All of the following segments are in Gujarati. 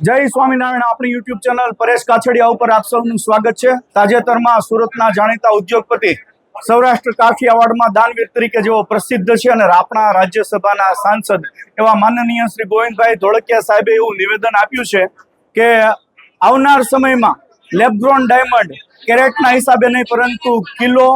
જય સ્વામિનારાયણ. આપણી યુટ્યુબ ચેનલ પરેશ કાછડિયા ઉપર આપ સૌનું સ્વાગત છે. તાજેતરમાં સુરતના જાણીતા ઉદ્યોગપતિ સૌરાષ્ટ્ર કાઠિયાવાડમાં દાનવીર તરીકે જેઓ પ્રસિદ્ધ છે અને આપણા રાજ્યસભાના સાંસદ એવા માનનીય શ્રી ગોવિંદભાઈ ધોળકિયા સાહેબે એવું નિવેદન આપ્યું છે કે આવનાર સમયમાં લેબગ્રોન ડાયમંડ કેરેટના હિસાબે નહીં, પરંતુ કિલો,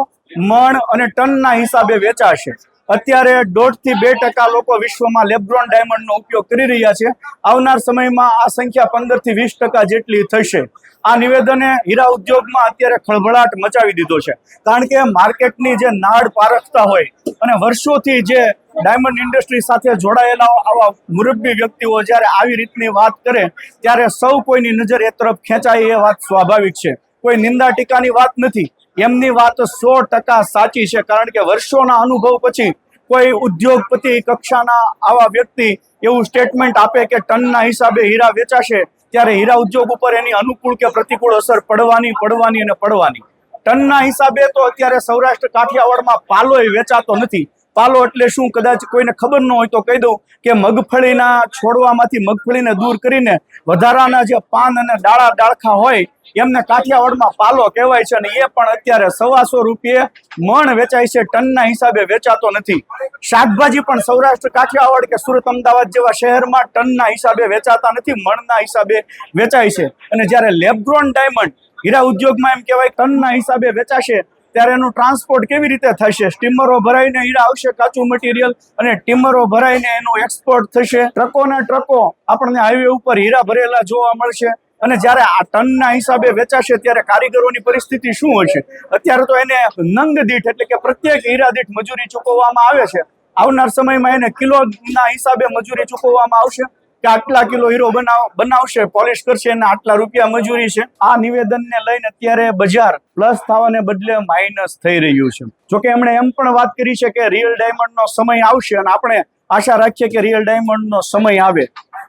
મણ અને ટનના હિસાબે વેચાશે. અત્યારે દોઢથી બે ટકા લોકો વિશ્વમાં લેબ્રોન ડાયમંડનો ઉપયોગ કરી રહ્યા છે. આવનાર સમયમાં આ સંખ્યા પંદરથી વીસ ટકા જેટલી થશે. આ નિવેદને હીરા ઉદ્યોગમાં અત્યારે ખળભળાટ મચાવી દીધો છે. કારણ કે માર્કેટની જે નાડ પારખતા હોય અને વર્ષોથી જે ડાયમંડ ઇન્ડસ્ટ્રી સાથે જોડાયેલા આવા મુરબ્બી વ્યક્તિઓ જ્યારે આવી રીતની વાત કરે, ત્યારે સૌ કોઈની નજર એ તરફ ખેંચાય એ વાત સ્વાભાવિક છે. કોઈ નિંદા ટીકાની વાત નથી. એમની વાત સો ટકા સાચી છે. કારણ કે વર્ષોના અનુભવ પછી કોઈ ઉદ્યોગપતિ કક્ષાના આવા વ્યક્તિ એવું સ્ટેટમેન્ટ આપે કે ટનના હિસાબે હીરા વેચાશે, ત્યારે હીરા ઉદ્યોગ ઉપર એની અનુકૂળ કે પ્રતિકૂળ અસર પડવાની પડવાની અને પડવાની. ટનના હિસાબે તો અત્યારે સૌરાષ્ટ્ર કાઠિયાવાડમાં પાલોય વેચાતો નથી. પાલો એટલે શું? કદાચ કોઈને ખબર ન હોય તો કહી દઉં કે મગફળીના છોડવામાંથી મગફળીને દૂર કરીને વધારાના જે પાન અને ડાળા ડાળખા હોય, એમને કાઠિયાવાડમાં પાલો કહેવાય છે અને એ પણ અત્યારે સવાસો રૂપિયે મણ વેચાય છે, ટનના હિસાબે વેચાતો નથી. શાકભાજી પણ સૌરાષ્ટ્ર, કાઠિયાવાડ કે સુરત, અમદાવાદ જેવા શહેરમાં ટનના હિસાબે વેચાતા નથી, મણના હિસાબે વેચાય છે. અને જ્યારે લેબગ્રોન ડાયમંડ હીરા ઉદ્યોગમાં એમ કહેવાય, ટનના હિસાબે વેચાશે, ત્યારે એનું ટ્રાન્સપોર્ટ કેવી રીતે થશે? સ્ટીમરો ભરાઈને હીરા આવશે કાચું મટીરિયલ અને ટીમરો ભરાઈને એનું એક્સપોર્ટ થશે. ટ્રકોના ટ્રકો આપણને હાઈવે ઉપર હીરા ભરેલા જોવા મળશે. અને જ્યારે આ ટનના હિસાબે વેચાશે, ત્યારે કારીગરોની પરિસ્થિતિ શું હશે? અત્યારે તો એને નંગ દીઠ એટલે કે પ્રત્યેક હીરા દીઠ મજૂરી ચૂકવવામાં આવે છે. આવનાર સમયમાં એને કિલોના હિસાબે મજૂરી ચૂકવવામાં આવશે. કે આટલા કિલો હીરો બનાવ, બનાવશે, પોલિશ કરશે અને આટલા રૂપિયા મજૂરી છે. આ નિવેદનને લઈને અત્યારે બજાર પ્લસ થવાને બદલે માઇનસ થઈ રહ્યું છે. જોકે એમણે એમ પણ વાત કરી છે કે રિયલ ડાયમંડનો સમય આવશે અને આપણે આશા રાખીએ કે રિયલ ડાયમંડનો સમય આવે.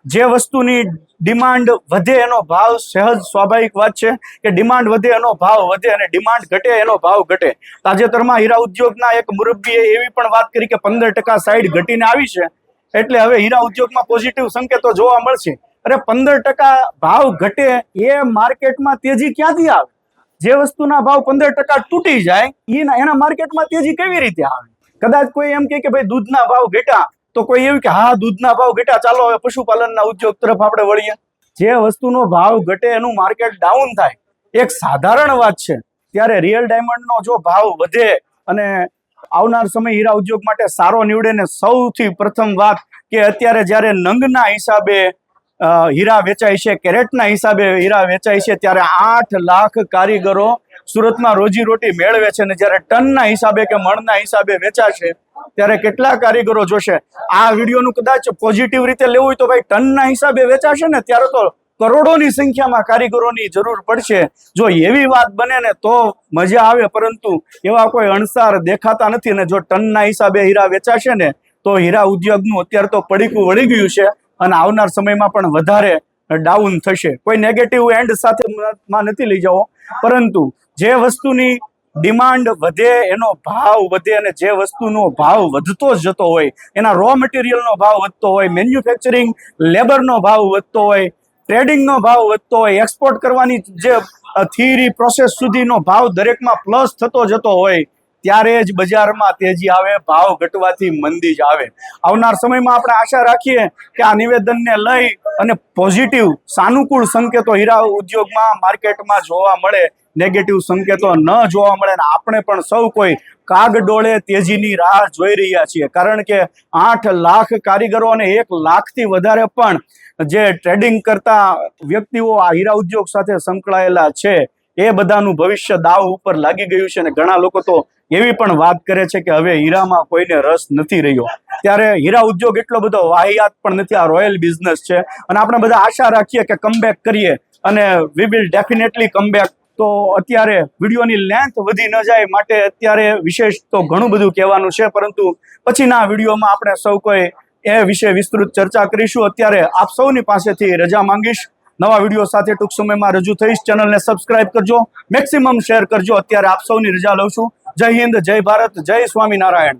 જે વસ્તુની ડિમાન્ડ વધે એનો ભાવ સહેજ સ્વાભાવિક વાત છે કે ડિમાન્ડ વધે એનો ભાવ વધે અને ડિમાન્ડ ઘટે એનો ભાવ ઘટે. તાજેતરમાં હીરા ઉદ્યોગના એક મુરબ્બીએ એવી પણ વાત કરી કે પંદર ટકા સાઈડ ઘટીને આવી છે. એટલે હવે હીરા ઉદ્યોગમાં પોઝિટિવ સંકેતો જોવા મળશે. અરે પંદર ટકા ભાવ ઘટે એ માર્કેટમાં તેજી ક્યાંથી આવે? જે વસ્તુના ભાવ પંદર ટકા તૂટી જાય, એના એના માર્કેટમાં તેજી કેવી રીતે આવે? કદાચ કોઈ એમ કે ભાઈ દૂધના ભાવ ઘટ્યા તો કોઈ એવું કે, હા, દૂધના ભાવ ઘટ્યા, ચાલો હવે પશુપાલનના ઉદ્યોગ તરફ આપણે વળીએ. જે વસ્તુનો ભાવ ઘટે એનું માર્કેટ ડાઉન થાય. એક સાધારણ વાત છે. ત્યારે રિયલ ડાયમંડનો જો ભાવ વધે અને આવનાર સમય હીરા ઉદ્યોગ માટે સારો નીવડે ને સૌથી પ્રથમ વાત કે અત્યારે જ્યારે નંગના હિસાબે હીરા વેચાય છે, કેરેટના હિસાબે હીરા વેચાય છે, ત્યારે આઠ લાખ કારીગરો સુરતમાં રોજી રોટી મેળવે છે અને જ્યારે ટનના હિસાબે કે મણના હિસાબે વેચાશે, ત્યારે કેટલા કારીગરો જોશે? આ વિડીયોનું કદાચ પોઝિટિવ રીતે લેવું હોય તો ભાઈ ટનના હિસાબે વેચાશે ને ત્યારે તો કરોડોની સંખ્યામાં કારીગરોની જરૂર પડશે. જો એવી વાત બને ને તો મજા આવે, પરંતુ એવા કોઈ અણસાર દેખાતા નથી ને જો ટનના હિસાબે હીરા વેચાશે ને તો હીરા ઉદ્યોગનું અત્યારે તો પડીકું વળી ગયું છે અને આવનાર સમયમાં પણ વધારે ડાઉન થશે. કોઈ નેગેટિવ એન્ડ સાથે માં નથી લઈ જાઓ પરંતુ જે વસ્તુની ડિમાન્ડ વધે, એનો ભાવ વધે અને જે વસ્તુનો ભાવ વધતો જ જતો હોય, એના રો મટીરિયલનો ભાવ વધતો હોય મેન્યુફેક્ચરિંગ લેબરનો ભાવ વધતો હોય ટ્રેડિંગનો ભાવ વધતો હોય એક્સપોર્ટ કરવાની જે થિયરી પ્રોસેસ સુધીનો ભાવ દરેકમાં પ્લસ થતો જતો હોય, ત્યારે જ બજારમાં તેજી આવે, ભાવ ઘટવાથી મંદી જ આવે. આવનાર સમયમાં આપણે આશા રાખીએ કે આ નિવેદનને લઈ અને પોઝિટિવ સાનુકૂળ સંકેતો હીરા ઉદ્યોગમાં માર્કેટમાં જોવા મળે નેગેટિવ સંકેતો ન જોવા મળે ને આપણે પણ સૌ કોઈ કાગડોળે તેજીની રાહ જોઈ રહ્યા છીએ. કારણ કે આઠ લાખ કારીગરો અને એક લાખથી વધારે પણ જે ટ્રેડિંગ કરતા વ્યક્તિઓ આ હીરા ઉદ્યોગ સાથે સંકળાયેલા છે, એ બધાનું ભવિષ્ય દાવ ઉપર લાગી ગયું છે અને ઘણા લોકો તો એવી પણ વાત કરે છે કે હવે હીરામાં કોઈને રસ નથી રહ્યો. ત્યારે હીરા ઉદ્યોગ એટલો બધો વાહિયાત પણ નથી, આ રોયલ બિઝનેસ છે. અને આપણે બધા આશા રાખીએ કે કમબેક કરીએ અને વી વિલ ડેફિનેટલી કમબેક તો અત્યારે વિડીયોની લેન્થ વધી ન જાય માટે અત્યારે વિશેષ તો ઘણું બધું કહેવાનું છે, પરંતુ પછીના વિડીયોમાં આપણે સૌ કોઈ એ વિશે વિસ્તૃત ચર્ચા કરીશું. અત્યારે આપ સૌની પાસેથી રજા માંગીશ. નવા વીડિયો સાથે ટૂંક સમયમાં રજૂ થઈશ. ચેનલને સબસ્ક્રાઇબ કરજો. મેક્સિમમ શેર કરજો. અત્યારે આપ સૌની રજા લઉં છું. જય હિન્દ, જય ભારત, જય સ્વામિનારાયણ.